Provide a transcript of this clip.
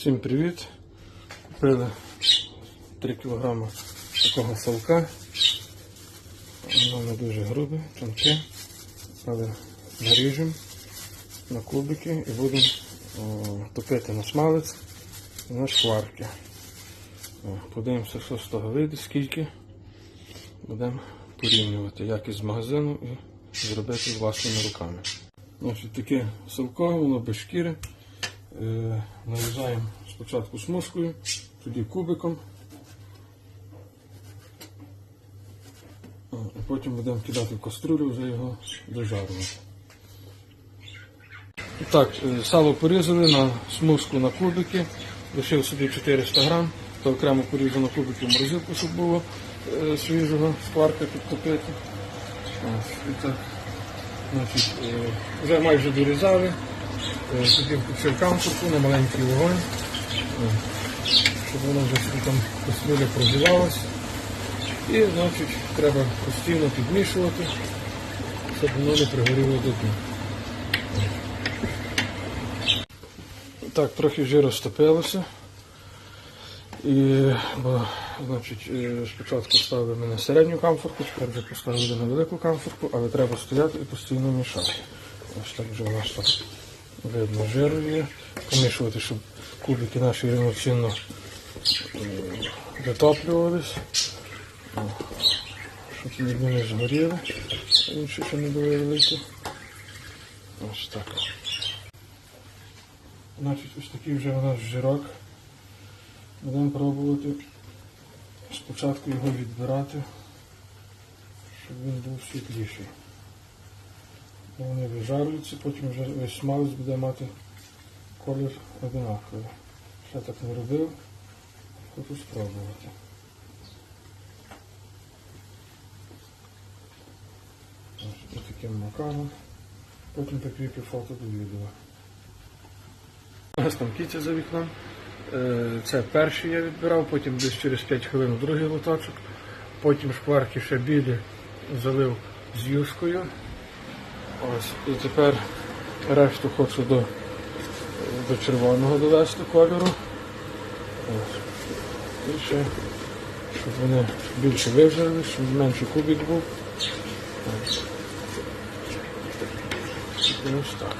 Всім привіт! Купили 3 кг такого салка. Воно не дуже грубе, тонке, але наріжемо на кубики і будемо топити на смалець і на шкварки. Подивимося, що з того вийде, скільки. Будемо порівнювати якість з магазину і зробити власними руками. Значить, таке салко, воно без шкіри. Е, нарізаємо спочатку смужкою, тоді кубиком. Потім будемо кидати в каструлю, вже його дожарювати. Так, е, сало порізали на смужку на кубики, лишив собі 400 грам, то окремо порізано кубики в морозилку, щоб було е, свіжого шкварка підтопити. Вже майже дорізали. Е, Тоді включив камфорку на маленький вогонь, е, щоб воно вже там кастрюля прогрівалась. І значить треба постійно підмішувати, щоб воно не пригоріло до дна. Так, трохи вже розтопилося. І, бо, значить, е, спочатку ставили на середню камфорку, тепер вже поставили на велику камфорку, але треба стояти і постійно мішати. Ось так вже у нас так видно жиру є. Помішувати, щоб кубики наші рівноцінно е, витоплювались. Щоб ніби не згоріли. Інші ще не були великі. Ось так. Значить, ось такий вже у нас жирок. Будемо пробувати спочатку його відбирати, щоб він був світліший. Вони вижарюються, потім вже весь смалець буде мати колір одинаковий. Ще так не робив, хочу спробувати. Ось таким макаром. Потім прикріплю фото до відео. У там кіця за вікном. Е, Це перший я відбирав, потім десь через 5 хвилин другий лоточок. Потім шкварки ще білі залив з юшкою. Ось, і тепер решту хочу до, до червоного довести кольору. Ось. І ще, щоб вони більше вижили, щоб менший кубик був. Ось. Ось так.